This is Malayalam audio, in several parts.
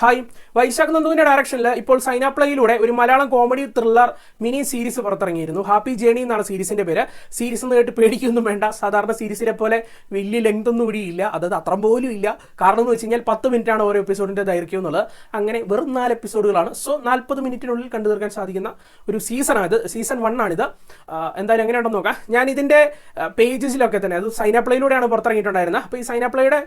ഹായ്. വൈശാഖ് നന്ദുവിന്റെ ഡയറക്ഷനിൽ ഇപ്പോൾ സൈനാപ്ലയിലൂടെ ഒരു Malayalam comedy thriller mini series പുറത്തിറങ്ങിയിരുന്നു. Happy journey എന്നാണ് സീരീസിന്റെ പേര്. സീരീസ് എന്ന് കേട്ട് പേടിക്കൊന്നും വേണ്ട. സാധാരണ സീരീസിനെ പോലെ വലിയ ലെങ്ത് ഒന്നും ഇവിടെ ഇല്ല. അതായത് അത്ര പോലും ഇല്ല. കാരണം എന്ന് വെച്ച് കഴിഞ്ഞാൽ പത്ത് മിനിറ്റ് ആണ് ഓരോ എപ്പിസോഡിന്റെ ദൈർഘ്യം എന്നുള്ളത്. അങ്ങനെ വെറും നാല് എപ്പിസോഡുകളാണ് സോ നാൽപ്പത് മിനിറ്റിനുള്ളിൽ കണ്ടു തീർക്കാൻ സാധിക്കുന്ന ഒരു സീസണാണ് ഇത് സീസൺ വൺ ആണിത്. എന്തായാലും എങ്ങനെയുണ്ടെന്ന് നോക്കാം. ഞാൻ ഇതിന്റെ പേജസിലൊക്കെ തന്നെ അത് സൈനാപ്ലയിലൂടെയാണ് പുറത്തിറങ്ങിയിട്ടുണ്ടായിരുന്നത്. അപ്പോൾ ഈ സൈനാപ്ലയുടെ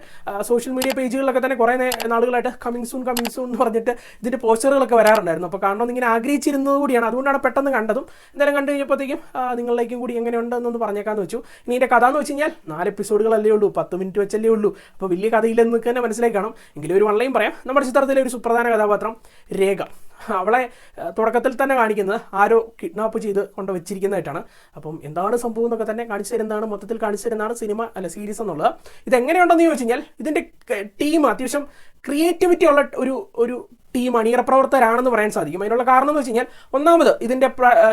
സോഷ്യൽ മീഡിയ പേജുകളിലൊക്കെ തന്നെ കുറേ നാളുകളായിട്ട് കമ്മിങ് സൂൺ കമ്മിങ് സൂൺ എന്ന് പറഞ്ഞിട്ട് ഇതിന്റെ പോസ്റ്ററുകളൊക്കെ വരാറുണ്ടായിരുന്നു. അപ്പോൾ കാണണമെന്ന് ഇങ്ങനെ ആഗ്രഹിച്ചിരുന്നത് കൂടിയാണ്. അതുകൊണ്ടാണ് പെട്ടെന്ന് കണ്ടതും. എന്തായാലും കണ്ടു കഴിഞ്ഞപ്പോഴത്തേക്കും നിങ്ങളിലേക്കും കൂടി എങ്ങനെയുണ്ടെന്നൊന്ന് പറഞ്ഞേക്കാന്ന് വെച്ചു. ഇനി ഇതിന്റെ കഥ എന്ന് വെച്ച് കഴിഞ്ഞാൽ നാല് എപ്പിസോഡുകളല്ലേ ഉള്ളൂ പത്ത് മിനിറ്റ് വെച്ചല്ലേ ഉള്ളൂ. അപ്പോൾ വലിയ കഥയില്ലെന്ന് തന്നെ മനസ്സിലാക്കണം കാണും. എങ്കിലും ഒരു വള്ളയും പറയാം. നമ്മുടെ ചിത്രത്തിലെ ഒരു സുപ്രധാന കഥാപാത്രം രേഖ. അവളെ തുടക്കത്തിൽ തന്നെ കാണിക്കുന്നത് ആരോ കിഡ്നാപ്പ് ചെയ്ത് കൊണ്ട് വെച്ചിരിക്കുന്നതായിട്ടാണ്. അപ്പം എന്താണ് സംഭവം എന്നൊക്കെ തന്നെ കാണിച്ചു തരുന്നതാണ് മൊത്തത്തിൽ കാണിച്ചു തരുന്നതാണ് സിനിമ അല്ല സീരീസ് എന്നുള്ളത്. ഇത് എങ്ങനെയുണ്ടെന്ന് ചോദിച്ചു കഴിഞ്ഞാൽ ഇതിന്റെ ടീം അത്യാവശ്യം ക്രിയേറ്റിവിറ്റി ഉള്ള ഒരു ഒരു ടീം അണിയറ പ്രവർത്തകരാണെന്ന് പറയാൻ സാധിക്കും. അതിനുള്ള കാരണം എന്ന് വെച്ച് കഴിഞ്ഞാൽ ഒന്നാമത് ഇതിന്റെ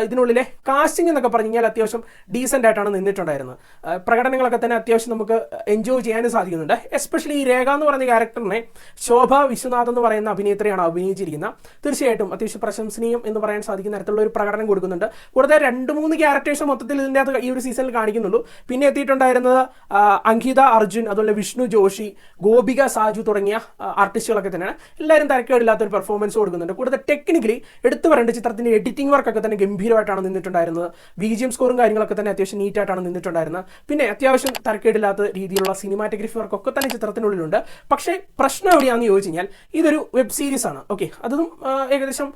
ഇതിനുള്ളിലെ കാസ്റ്റിംഗ് എന്നൊക്കെ പറഞ്ഞു കഴിഞ്ഞാൽ അത്യാവശ്യം ഡീസെന്റ് ആയിട്ടാണ് നിന്നിട്ടുണ്ടായിരുന്നത്. പ്രകടനങ്ങളൊക്കെ തന്നെ അത്യാവശ്യം നമുക്ക് എൻജോയ് ചെയ്യാനും സാധിക്കുന്നുണ്ട്. എസ്പെഷ്യലി ഈ രേഖ എന്ന് പറയുന്ന ക്യാരക്ടറിനെ ശോഭ വിശ്വനാഥ് എന്ന് പറയുന്ന അഭിനേത്രിയാണ് അഭിനയിച്ചിരിക്കുന്നത്. തീർച്ചയായിട്ടും അത്യാവശ്യം പ്രശംസനീയം എന്ന് പറയാൻ സാധിക്കുന്ന തരത്തിലുള്ള ഒരു പ്രകടനം കൊടുക്കുന്നുണ്ട്. കൂടാതെ രണ്ട് മൂന്ന് ക്യാരക്ടേഴ്സ് മൊത്തത്തിൽ ഇതിന്റെ അകത്ത് ഈ ഒരു സീസണിൽ കാണിക്കുന്നുള്ളൂ. പിന്നെ എത്തിയിട്ടുണ്ടായിരുന്നത് അങ്കിത അർജുൻ അതുപോലെ വിഷ്ണു ജോഷി ഗോപിക സാജു തുടങ്ങിയ ആർട്ടിസ്റ്റുകളൊക്കെ തന്നെയാണ്. എല്ലാവരും തരക്കേടില്ലാത്ത ഒരു പെർഫോമൻസ് കൊടുക്കുന്നുണ്ട്. കൂടാതെ ടെക്നിക്കലി എടുത്തു പറയേണ്ട ചിത്രത്തിന്റെ എഡിറ്റിംഗ് വർക്കൊക്കെ തന്നെ ഗംഭീരമായിട്ടാണ് നിന്നിട്ടുണ്ടായിരുന്നത്. ബി ജി എം സ്കോറും കാര്യങ്ങളൊക്കെ തന്നെ അത്യാവശ്യം നീറ്റായിട്ടാണ് നിന്നിട്ടുണ്ടായിരുന്നത്. പിന്നെ അത്യാവശ്യം തരക്കേടില്ലാത്ത രീതിയിലുള്ള സിനിമാറ്റോഗ്രഫി വർക്കൊക്കെ തന്നെ ചിത്രത്തിനുള്ളിലുണ്ട്. പക്ഷേ പ്രശ്നം എവിടെയാണെന്ന് ചോദിച്ചു കഴിഞ്ഞാൽ ഇതൊരു വെബ് സീരീസ് ആണ്. ഓക്കെ അതും ഏകദേശം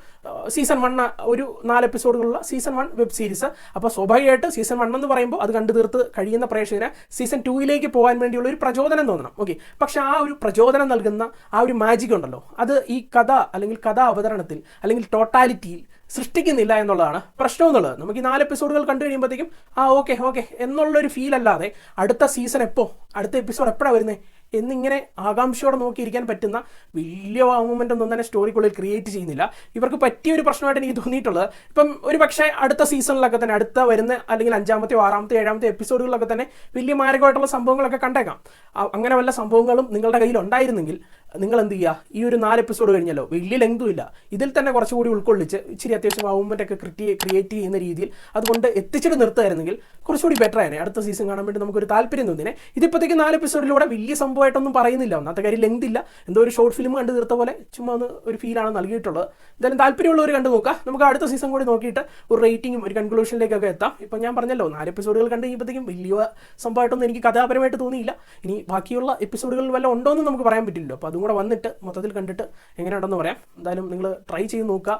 സീസൺ വൺ ഒരു നാല് എപ്പിസോഡുകളുള്ള സീസൺ വൺ വെബ് സീരീസ് അപ്പോൾ സ്വാഭാവികമായിട്ട് സീസൺ വൺ എന്ന് പറയുമ്പോൾ അത് കണ്ടു തീർത്ത് കഴിയുന്ന പ്രേക്ഷകന് സീസൺ ടൂയിലേക്ക് പോകാൻ വേണ്ടിയുള്ള ഒരു പ്രചോദനം തോന്നണം. ഓക്കെ പക്ഷെ ആ ഒരു പ്രചോദനം നൽകുന്ന ആ ഒരു മാജിക് ഉണ്ടല്ലോ. അത് ഈ കഥ അല്ലെങ്കിൽ കഥാ അവതരണത്തിൽ അല്ലെങ്കിൽ ടോട്ടാലിറ്റിയിൽ സൃഷ്ടിക്കുന്നില്ല എന്നുള്ളതാണ് പ്രശ്നം എന്നുള്ളത് നമുക്ക് ഈ നാല് എപ്പിസോഡുകൾ കണ്ടു കഴിയുമ്പോഴത്തേക്കും ആ ഓക്കെ ഓക്കെ എന്നുള്ളൊരു ഫീൽ അല്ലാതെ അടുത്ത സീസൺ എപ്പോൾ അടുത്ത എപ്പിസോഡ് എപ്പോഴാണ് വരുന്നത് എന്നിങ്ങനെ ആകാംക്ഷയോടെ നോക്കിയിരിക്കാൻ പറ്റുന്ന വലിയ മൂവ്മെന്റ് ഒന്നും തന്നെ സ്റ്റോറിക്കുള്ളിൽ ക്രിയേറ്റ് ചെയ്യുന്നില്ല. ഇവർക്ക് പറ്റിയ ഒരു പ്രശ്നമായിട്ട് എനിക്ക് തോന്നിയിട്ടുള്ളത്. ഇപ്പം ഒരു പക്ഷേ അടുത്ത സീസണിലൊക്കെ തന്നെ അടുത്ത വരുന്ന അല്ലെങ്കിൽ അഞ്ചാമത്തെ ആറാമത്തെ ഏഴാമത്തെ എപ്പിസോഡുകളിലൊക്കെ തന്നെ വലിയ മാരകമായിട്ടുള്ള സംഭവങ്ങളൊക്കെ കണ്ടേക്കാം. അങ്ങനെ വല്ല സംഭവങ്ങളും നിങ്ങളുടെ കയ്യിൽ ഉണ്ടായിരുന്നെങ്കിൽ നിങ്ങൾ എന്ത് ചെയ്യുക ഈ ഒരു നാല് എപ്പിസോഡ് കഴിഞ്ഞല്ലോ. വലിയ ലെങ്തും ഇല്ല. ഇതിൽ തന്നെ കുറച്ചുകൂടി ഉൾക്കൊള്ളിച്ച് ഇച്ചിരി അത്യാവശ്യം മൂവ്മെന്റ് ഒക്കെ ക്രിയേറ്റ് ചെയ്യുന്ന രീതിയിൽ അതുകൊണ്ട് എത്തിച്ചിട്ട് നിർത്തുമായിരുന്നെങ്കിൽ കുറച്ചുകൂടി ബെറ്റർ ആയിരുന്നു അടുത്ത സീസൺ കാണാൻ വേണ്ടി നമുക്ക് ഒരു താല്പര്യം തോന്നിനെ ഇതിപ്പോഴത്തേക്ക് നാല് എപ്പിസോഡിലൂടെ വലിയ സംഭവമായിട്ടൊന്നും പറയുന്നില്ല. ഒന്നാമത്തെ കാര്യം ലെങ്ത് ഇല്ല. എന്തോ ഒരു ഷോർട്ട് ഫിലിം കണ്ടു തീർത്ത പോലെ ചുമ്മാ ഒന്ന് ഒരു ഫീലാണ് നൽകിയിട്ടുള്ളത്. എന്തായാലും താല്പര്യമുള്ളവർ കണ്ടു നോക്കുക നമുക്ക് അടുത്ത സീസൺ കൂടി നോക്കിയിട്ട് ഒരു റേറ്റിംഗും ഒരു കൺക്ലൂഷനിലേക്കൊക്കെ എത്താം. ഇപ്പം ഞാൻ പറഞ്ഞല്ലോ നാല് എപ്പിസോഡുകൾ കണ്ട് കഴിയുമ്പോഴത്തേക്കും വലിയ സംഭവമായിട്ടൊന്നും എനിക്ക് കഥാപരമായിട്ട് തോന്നിയില്ല. ഇനി ബാക്കിയുള്ള എപ്പിസോഡുകൾ വല്ല ഉണ്ടോ എന്ന് നമുക്ക് പറയാൻ പറ്റില്ലല്ലോ. അപ്പോൾ കൂടെ വന്നിട്ട് മൊത്തത്തിൽ കണ്ടിട്ട് എങ്ങനെയുണ്ടെന്ന് പറയാം. എന്തായാലും നിങ്ങൾ ട്രൈ ചെയ്ത് നോക്കുക.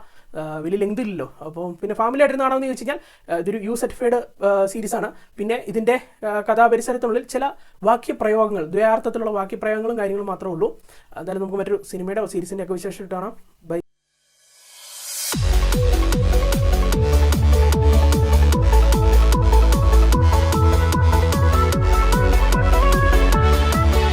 വലിയ ലെങ്ത് ഇല്ലല്ലോ. അപ്പോൾ പിന്നെ ഫാമിലി ആയിട്ട് കാണാമെന്ന് ചോദിച്ചു കഴിഞ്ഞാൽ ഇതൊരു യു സർട്ടിഫൈഡ് സീരീസ് ആണ്. പിന്നെ ഇതിന്റെ കഥാപരിസരത്തിനുള്ളിൽ ചില വാക്യപ്രയോഗങ്ങൾ ദ്വയാർത്ഥത്തിലുള്ള വാക്യപ്രയോഗങ്ങളും കാര്യങ്ങളും മാത്രമേ ഉള്ളൂ. എന്തായാലും നമുക്ക് മറ്റൊരു സിനിമയുടെ സീരീസിന്റെ ഒക്കെ വിശേഷം കാണാം. ബൈ